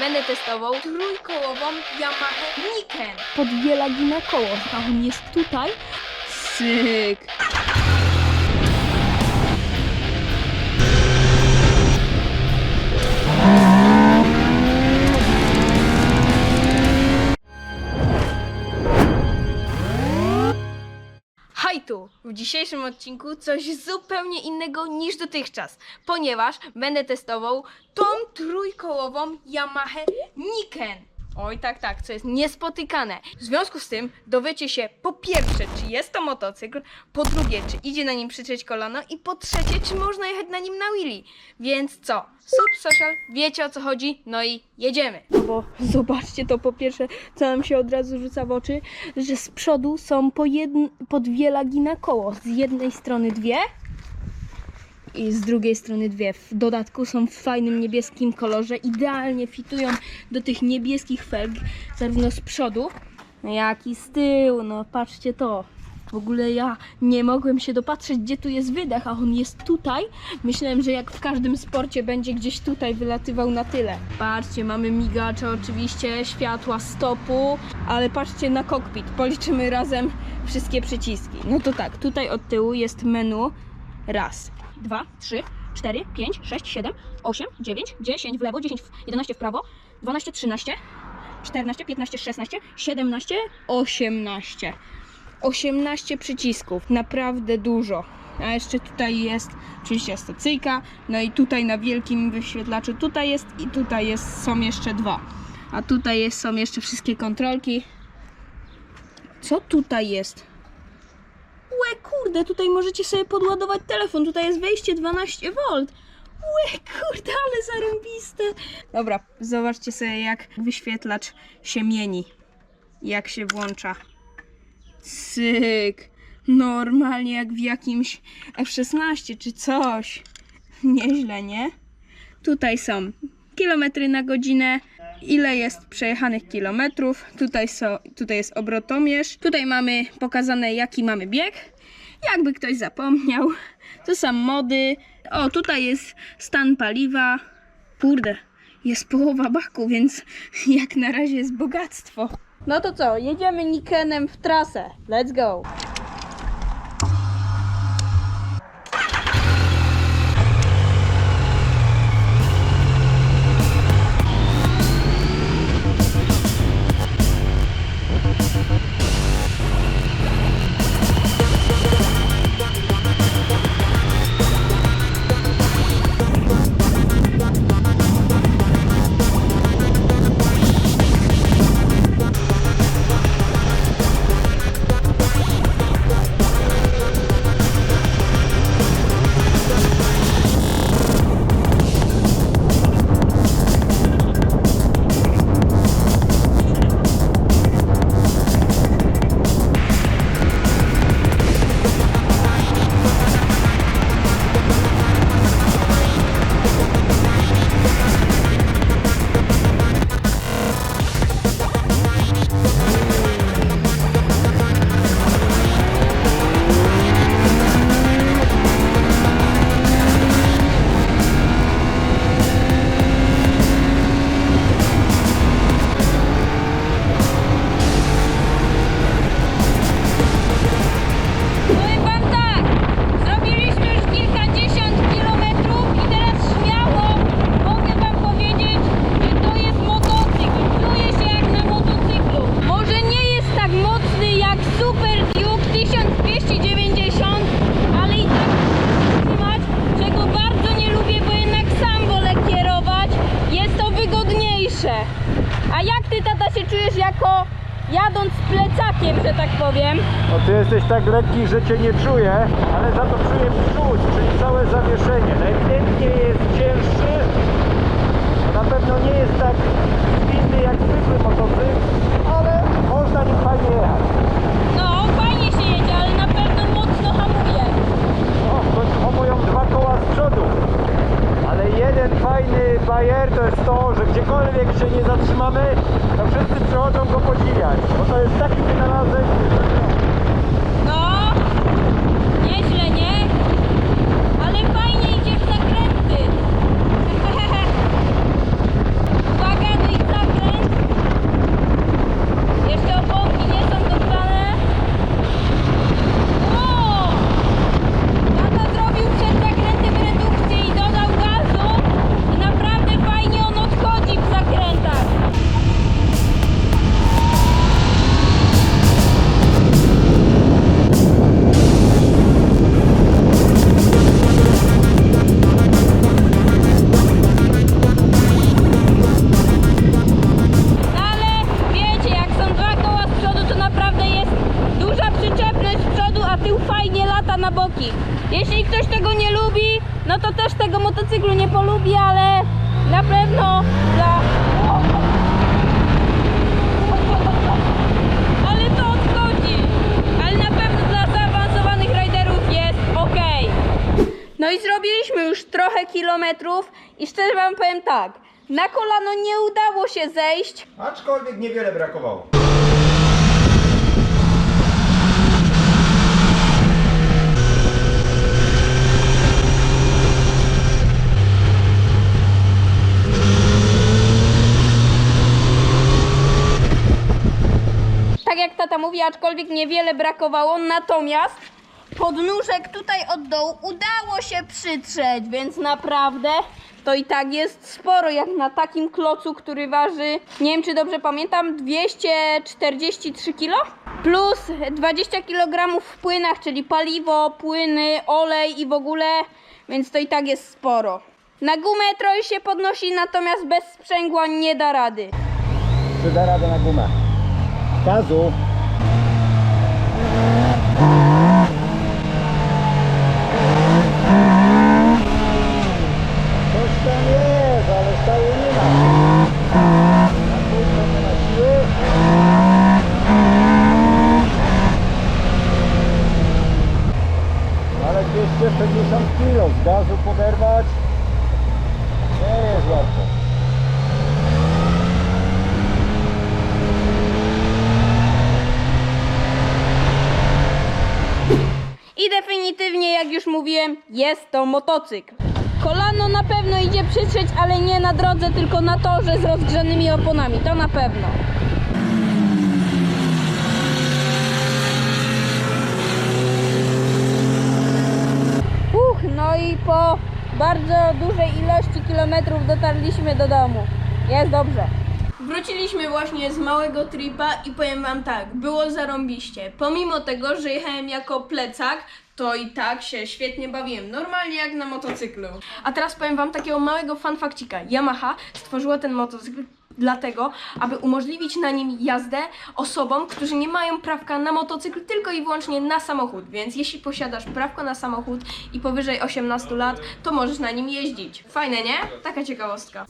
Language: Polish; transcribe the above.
będę testował trójkołową Yamaha Niken. Pod wielagina koło, a on jest tutaj. Syk. Tu! W dzisiejszym odcinku coś zupełnie innego niż dotychczas, ponieważ będę testował tą trójkołową Yamaha Niken. Oj, tak, tak, co jest niespotykane. W związku z tym dowiecie się po pierwsze, czy jest to motocykl, po drugie, czy idzie na nim przytrzeć kolano i po trzecie, czy można jechać na nim na wheelie. Więc co? Sub social, wiecie o co chodzi, no i jedziemy. Bo zobaczcie to po pierwsze, co nam się od razu rzuca w oczy, że z przodu są po, jedn, po dwie lagi na koło. Z jednej strony dwie i z drugiej strony dwie. W dodatku są w fajnym niebieskim kolorze. Idealnie fitują do tych niebieskich felg, zarówno z przodu, jak i z tyłu. No patrzcie to. W ogóle ja nie mogłem się dopatrzeć, gdzie tu jest wydech, a on jest tutaj. Myślałem, że jak w każdym sporcie będzie gdzieś tutaj wylatywał na tyle. Patrzcie, mamy migacze oczywiście, światła stopu, ale patrzcie na kokpit. Policzymy razem wszystkie przyciski. No to tak, tutaj od tyłu jest menu. Raz, dwa, trzy, cztery, pięć, sześć, siedem, osiem, dziewięć, dziesięć w lewo, dziesięć, w- 11 w prawo, 12, 13, 14, 15, 16, 17, 18. 18 przycisków, naprawdę dużo. A jeszcze tutaj jest oczywiście stacyjka, no i tutaj na wielkim wyświetlaczu tutaj jest i tutaj jest, są jeszcze dwa. A tutaj jest, są jeszcze wszystkie kontrolki. Co tutaj jest? Kurde, tutaj możecie sobie podładować telefon, tutaj jest wejście 12V. Łe kurde, ale zarąbiste. Dobra, zobaczcie sobie jak wyświetlacz się mieni, jak się włącza. Cyk. Normalnie jak w jakimś F16 czy coś. Nieźle, nie? Tutaj są kilometry na godzinę, ile jest przejechanych kilometrów. Tutaj, są, tutaj jest obrotomierz. Tutaj mamy pokazane jaki mamy bieg. Jakby ktoś zapomniał. To są mody. O, tutaj jest stan paliwa. Kurde, jest połowa baku, więc jak na razie jest bogactwo. No to co, jedziemy Nikenem w trasę. Let's go. Jako jadąc plecakiem, że tak powiem? No ty jesteś tak lekki, że cię nie czuję, ale za to czuję przód, czyli całe zawieszenie. Ewidentnie jest cięższy, na pewno nie jest tak spinny jak zwykły motocykl, lata na boki. Jeśli ktoś tego nie lubi, no to też tego motocyklu nie polubi, ale na pewno dla... Ale to odchodzi. Ale na pewno dla zaawansowanych rajderów jest ok. No i zrobiliśmy już trochę kilometrów i szczerze wam powiem tak. Na kolano nie udało się zejść, Aczkolwiek niewiele brakowało. Aczkolwiek niewiele brakowało, natomiast podnóżek tutaj od dołu udało się przytrzeć, więc naprawdę to i tak jest sporo, jak na takim klocu, który waży, nie wiem czy dobrze pamiętam, 243 kg plus 20 kg w płynach, czyli paliwo, płyny, olej i w ogóle, więc to i tak jest sporo. Na gumę trochę się podnosi, natomiast bez sprzęgła nie da rady. Czy da radę na gumę? Gazu. Coś tam jest, ale stały nie ma. Na kółko nie ma siły. Ale 260 kg z gazu poderwać nie jest łatwo. I definitywnie, jak już mówiłem, jest to motocykl. Kolano na pewno idzie przytrzeć, ale nie na drodze, tylko na torze z rozgrzanymi oponami. To na pewno. Uch, no i po bardzo dużej ilości kilometrów dotarliśmy do domu. Jest dobrze. Wróciliśmy właśnie z małego tripa i powiem wam tak, było zarąbiście. Pomimo tego, że jechałem jako plecak, to i tak się świetnie bawiłem. Normalnie jak na motocyklu. A teraz powiem wam takiego małego fanfakcika. Yamaha stworzyła ten motocykl dlatego, aby umożliwić na nim jazdę osobom, którzy nie mają prawka na motocykl, tylko i wyłącznie na samochód. Więc jeśli posiadasz prawko na samochód i powyżej 18 lat, to możesz na nim jeździć. Fajne, nie? Taka ciekawostka.